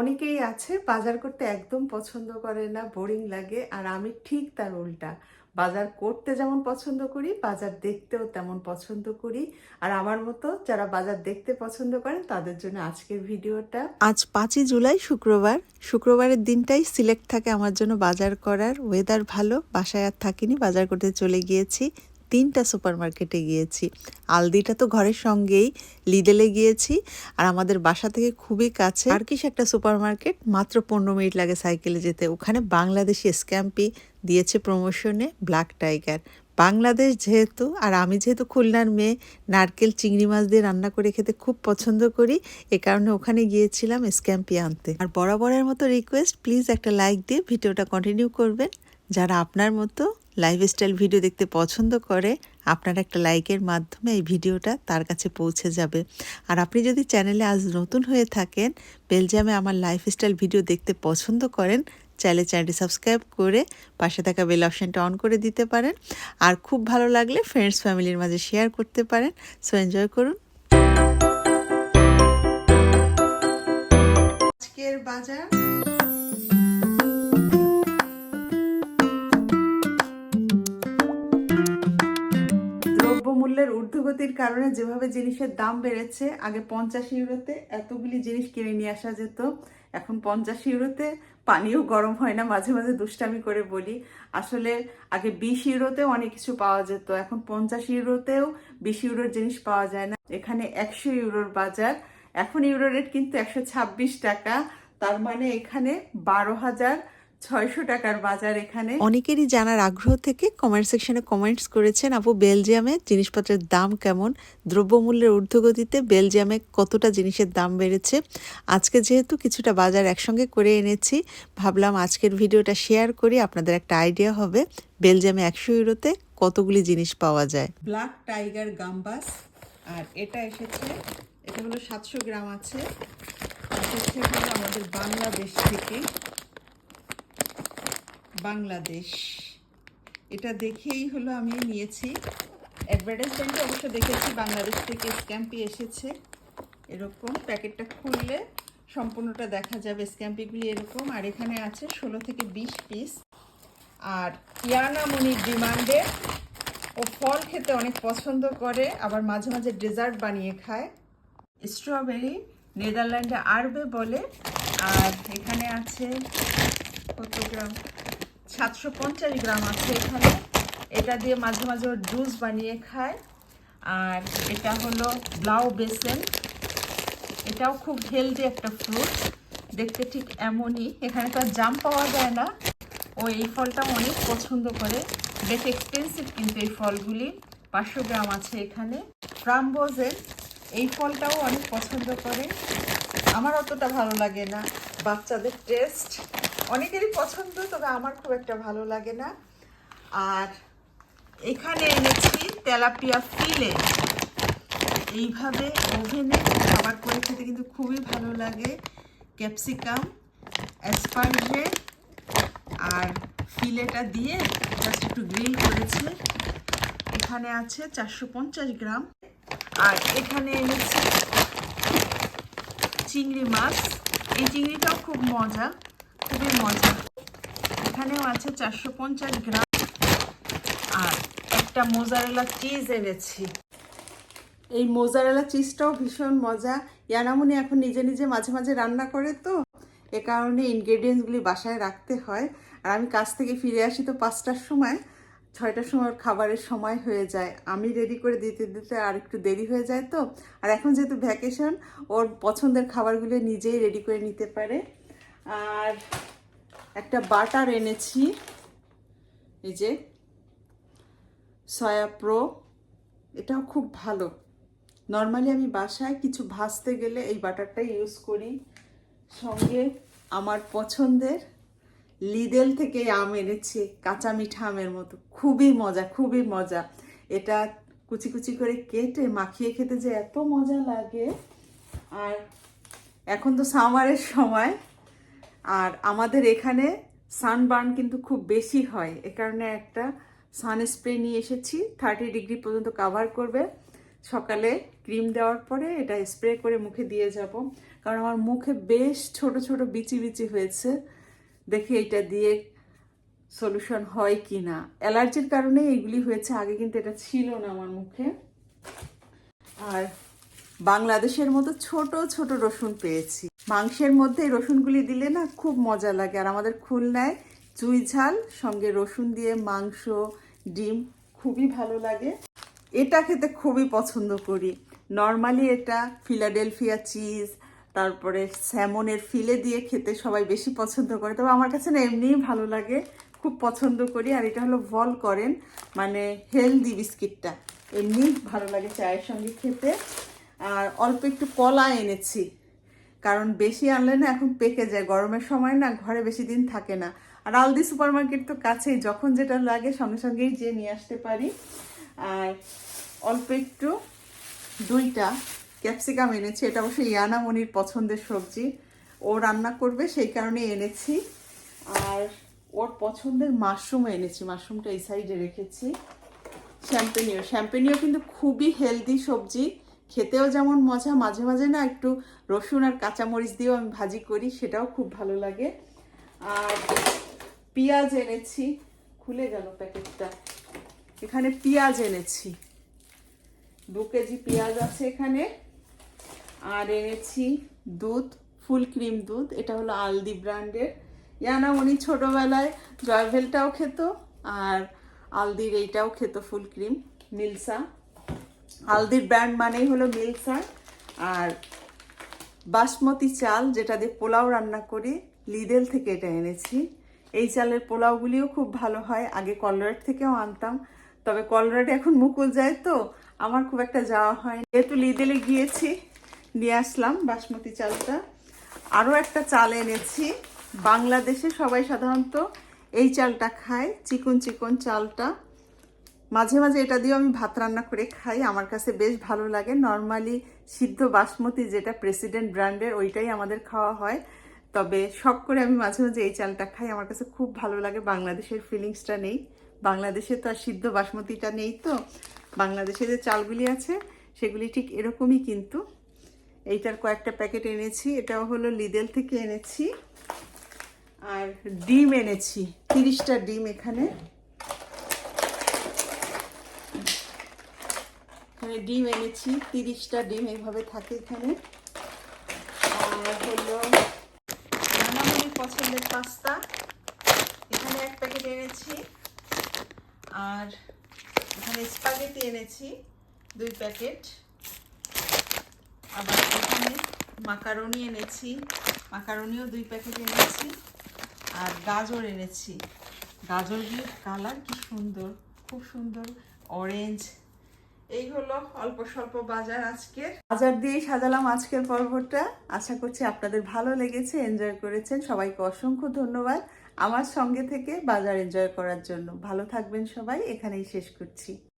অনেকেই আছে বাজার করতে একদম পছন্দ করে না বোরিং লাগে, আর আমি ঠিক তার উল্টা। বাজার করতে যেমন পছন্দ করি, বাজার দেখতেও তেমন পছন্দ করি। আর আমার মতো যারা বাজার দেখতে পছন্দ করেন, তাদের জন্য আজকের ভিডিওটা। আজ পাঁচই জুলাই, শুক্রবার। শুক্রবারের দিনটাই সিলেক্ট থাকে আমার জন্য বাজার করার। ওয়েদার ভালো, বাসায় আর থাকিনি, বাজার করতে চলে গিয়েছি। তিনটা সুপার মার্কেটে গিয়েছি। আলদিটা তো ঘরের সঙ্গেই লিডেলে গিয়েছি আর আমাদের বাসা থেকে খুবই কাছে। আর কিস একটা সুপার মার্কেট মাত্র পনেরো মিনিট লাগে সাইকেলে যেতে। ওখানে বাংলাদেশি স্ক্যাম্পি দিয়েছে প্রমোশনে ব্ল্যাক টাইগার বাংলাদেশ যেহেতু, আর আমি যেহেতু খুলনার মেয়ে, নারকেল চিংড়ি মাছ দিয়ে রান্না করে খেতে খুব পছন্দ করি, এ কারণে ওখানে গিয়েছিলাম স্ক্যাম্পি আনতে। আর বরাবরের মতো রিকোয়েস্ট প্লিজ একটা লাইক দিয়ে ভিডিওটা কন্টিনিউ করবেন। যারা আপনার মতো লাইফস্টাইল ভিডিও দেখতে পছন্দ করে, আপনার একটা লাইকের মাধ্যমে এই ভিডিওটা তার কাছে পৌঁছে যাবে। আর আপনি যদি চ্যানেলে আজ নতুন হয়ে থাকেন বেলজিয়ামে আমার লাইফস্টাইল ভিডিও দেখতে পছন্দ করেন চাইলে চ্যানেলটি সাবস্ক্রাইব করে পাশে থাকা বেল অপশানটা অন করে দিতে পারেন। আর খুব ভালো লাগলে ফ্রেন্ডস ফ্যামিলির মাঝে শেয়ার করতে পারেন। সো এনজয় করুন। আজকের বাজার ঊর্ধ্বগতির কারণে যেভাবে জিনিসের দাম বেড়েছে, আগে পঞ্চাশ ইউরোতে এতগুলি জিনিস কিনে নিয়ে আসা যেত, এখন পঞ্চাশ ইউরোতে পানিও গরম হয় না, মাঝে মাঝে দুষ্টামি করে বলি। আসলে আগে বিশ ইউরোতেও অনেক কিছু পাওয়া যেত, এখন পঞ্চাশ ইউরোতেও বিশ ইউরোর জিনিস পাওয়া যায় না। এখানে একশো ইউরোর বাজার, এখন ইউরো রেট কিন্তু একশো ছাব্বিশ টাকা, তার মানে এখানে বারো হাজার ছয়শো টাকার বাজার এখানে। অনেকেরই জানার আগ্রহ থেকে কমেন্ট সেকশনে কমেন্টস করেছেন আপু বেলজিয়ামে জিনিসপত্রের দাম কেমন? দ্রব্যমূল্যের ঊর্ধ্বগতিতে বেলজিয়ামে কতটা জিনিসের দাম বেড়েছে? আজকে যেহেতু কিছুটা বাজার একসঙ্গে করে এনেছি ভাবলাম আজকের ভিডিওটা শেয়ার করি আপনাদের একটা আইডিয়া হবে। বেলজিয়ামে একশো ইউরোতে কতগুলি জিনিস পাওয়া যায়? ব্ল্যাক টাইগার গাম্বাস আর এটা এসেছে এটা হলো সাতশো গ্রাম আছে। এসেছে হলো আমাদের বাংলাদেশ থেকে। বাংলাদেশ। এটা দেখেই হলো আমি নিয়েছি। অ্যাডভার্টাইজমেন্টে অবশ্য দেখেছি বাংলাদেশ থেকে স্ক্যাম্পি এসেছে এরকম। প্যাকেটটা খুললে সম্পূর্ণটা দেখা যাবে, স্ক্যাম্পিগুলি এরকম। আর এখানে আছে ষোলো থেকে বিশ পিস। আর ইয়ানামনির ডিমান্ডে ও ফল খেতে অনেক পছন্দ করে, আবার মাঝে মাঝে ডেজার্ট বানিয়ে খায়। স্ট্রবেরি নেদারল্যান্ডে আরবে বলে। আর এখানে আছে কত গ্রাম সাতশো পঞ্চাশ গ্রাম আছে এখানে। এটা দিয়ে মাঝে মাঝে ওর জুস বানিয়ে খায়। আর এটা হলো ব্লাউ বেসেন। এটাও খুব হেলদি একটা ফ্রুট। দেখতে ঠিক এমনই। এখানে তো জাম পাওয়া যায় না। ও এই ফলটা অনেক পছন্দ করে। বেশ এক্সপেন্সিভ কিন্তু এই ফলগুলি। পাঁচশো গ্রাম আছে এখানে। ফ্রামবোজেন, এই ফলটাও অনেক পছন্দ করে। আমার অতটা ভালো লাগে না। বাচ্চাদের টেস্ট অনেকেরই পছন্দ, তবে আমার খুব একটা ভালো লাগে না। আর এখানে এনেছি তেলাপিয়া ফিলে। এইভাবে ওভেনে খাবার করে খেতে কিন্তু খুবই ভালো লাগে। ক্যাপসিকাম অ্যাসপার্জে আর ফিলেটা দিয়ে জাস্ট একটু গ্রিল করেছে। এখানে আছে চারশো পঞ্চাশ গ্রাম। আর এখানে এনেছি চিংড়ি মাছ। এই চিংড়িটাও খুব মজা, খুবই মজা। এখানেও আছে চারশো পঞ্চাশ গ্রাম। আর একটা মোজারেলা চিজ এনেছি। এই মোজারেলা চিজটাও ভীষণ মজা। ইয়ানামুনি এখন নিজে নিজে মাঝে মাঝে রান্না করে তো, এ কারণে ইনগ্রেডিয়েন্টসগুলি বাসায় রাখতে হয়। আর আমি কাজ থেকে ফিরে আসি তো পাঁচটার সময়। ছয়টার সময় খাবারের সময় হয়ে যায়। আমি রেডি করে দিতে দিতে আর একটু দেরি হয়ে যায় তো। আর এখন যেহেতু ভ্যাকেশন ওর পছন্দের খাবারগুলো নিজেই রেডি করে নিতে পারে। আর একটা বাটার এনেছি। এই যে সয়া প্রো এটাও খুব ভালো। নর্মালি আমি বাসায় কিছু ভাজতে গেলে এই বাটারটা ইউজ করি। সঙ্গে আমার পছন্দের লিডেল থেকে আম এনেছি, কাঁচা মিঠা আমের মতো। খুবই মজা খুবই মজা। এটা কুচি কুচি করে কেটে, মাখিয়ে খেতে যে এত মজা লাগে। আর এখন তো সামারের সময়। আর আমাদের এখানে সানবার্ন কিন্তু খুব বেশি হয়। এ কারণে একটা সান স্প্রে নিয়ে এসেছি। থার্টি ডিগ্রি পর্যন্ত কাভার করবে। সকালে ক্রিম দেওয়ার পরে এটা স্প্রে করে মুখে দিয়ে যাব। কারণ আমার মুখে বেশ ছোট ছোট বিচি বিচি হয়েছে। দেখি এটা দিয়ে সলিউশন হয় কি না অ্যালার্জির কারণে এইগুলি হয়েছে, আগে কিন্তু এটা ছিল না আমার মুখে। আর বাংলাদেশের মতো ছোট ছোট রসুন পেয়েছি। মাংসের মধ্যে রসুনগুলি দিলে না খুব মজা লাগে। আর আমাদের খুলনায় চুই ঝাল, সঙ্গে রসুন দিয়ে মাংস, ডিম খুবই ভালো লাগে। এটা খেতে খুবই পছন্দ করি। নর্মালি এটা ফিলাডেলফিয়া চিজ তারপরে স্যামনের ফিলে দিয়ে খেতে সবাই বেশি পছন্দ করে। তবে আমার কাছে না এমনিই ভালো লাগে, খুব পছন্দ করি। আর এটা হলো ভল করেন মানে হেলদি বিস্কিটটা। এমনি ভালো লাগে চায়ের সঙ্গে খেতে। আর অল্প একটু কলা এনেছি, কারণ বেশি আনলে না এখন পেকে যায়। গরমের সময় না ঘরে বেশি দিন থাকে না। আর আলদি সুপার মার্কেট তো কাছেই, যখন যেটা লাগে সঙ্গে সঙ্গেই যে নিয়ে আসতে পারি। আর অল্প একটু দুইটা ক্যাপসিকাম এনেছি, এটা অবশ্যই ইয়ানা মনির পছন্দের সবজি। ও রান্না করবে, সেই কারণে এনেছি। আর ওর পছন্দের মাশরুম এনেছি, মাশরুমটা এই সাইডে রেখেছি। শ্যাম্পেনিও শ্যাম্পেনিও কিন্তু খুবই হেলদি সবজি। খেতেও যেমন মজা, মাঝে মাঝে না একটু রসুন আর কাঁচামরিচ দিয়েও আমি ভাজি করি, সেটাও খুব ভালো লাগে। আর পেঁয়াজ এনেছি, খুলে গেল প্যাকেটটা। এখানে পেঁয়াজ এনেছি। দু কেজি পেঁয়াজ আছে এখানে। আর এনেছি দুধ, ফুল ক্রিম দুধ, এটা হলো আলদি ব্র্যান্ডের। ইয়ানা, উনি ছোটোবেলায় জয়ভেলটাও খেত আর আলদির এইটাও খেত ফুল ক্রিম, মিলসা। আলদির ব্র্যান্ড মানেই হলো মিলসা আর বাসমতি চাল, যেটা দিয়ে পোলাও রান্না করি, লিডেল থেকে এটা এনেছি। এই চালের পোলাওগুলিও খুব ভালো হয়, আগে কলরেট থেকেও আনতাম, তবে কলরেটে এখন মুকুল যায় তো, আমার খুব একটা যাওয়া হয় যেহেতু লিডেলে গিয়েছি নিয়ে আসলাম বাসমতি চালটা। আরও একটা চাল এনেছি। বাংলাদেশে সবাই সাধারণত এই চালটা খায়, চিকন চিকন চালটা। মাঝে মাঝে এটা দিয়েও আমি ভাত রান্না করে খাই। আমার কাছে বেশ ভালো লাগে। নর্মালি সিদ্ধ বাসমতি যেটা প্রেসিডেন্ট ব্র্যান্ডের, ওইটাই আমাদের খাওয়া হয়। তবে শখ করে আমি মাঝে মাঝে এই চালটা খাই। আমার কাছে খুব ভালো লাগে। বাংলাদেশের ফিলিংসটা নেই। বাংলাদেশে তো আর সিদ্ধ বাসমতিটা নেই তো। বাংলাদেশে যে চালগুলি আছে, সেগুলি ঠিক এরকমই কিন্তু। এইটার কয়েকটা প্যাকেট এনেছি, এটাও হলো লিডেল থেকে এনেছি। আর ডিম এনেছি, তিরিশটা ডিম এখানে। এখানে ডিম এনেছি, তিরিশটা ডিম এইভাবে থাকে এখানে। আর হলো নানামনির পছন্দের পাস্তা, এখানে এক প্যাকেট এনেছি। আর এখানে স্পাগেটি এনেছি, দুই প্যাকেট। আবার এখানে মাকারনি এনেছি। মাকারনিও দুই প্যাকেট এনেছি আর গাজর এনেছি। গাজরগুলির কালার কি সুন্দর, খুব সুন্দর অরেঞ্জ এই হলো অল্প স্বল্প বাজার আজকের। বাজার দিয়েই সাজালাম আজকের পর্বটা। আশা করছি আপনাদের ভালো লেগেছে এনজয় করেছেন। সবাইকে অসংখ্য ধন্যবাদ আমার সঙ্গে থেকে বাজার এনজয় করার জন্য। ভালো থাকবেন সবাই, এখানেই শেষ করছি।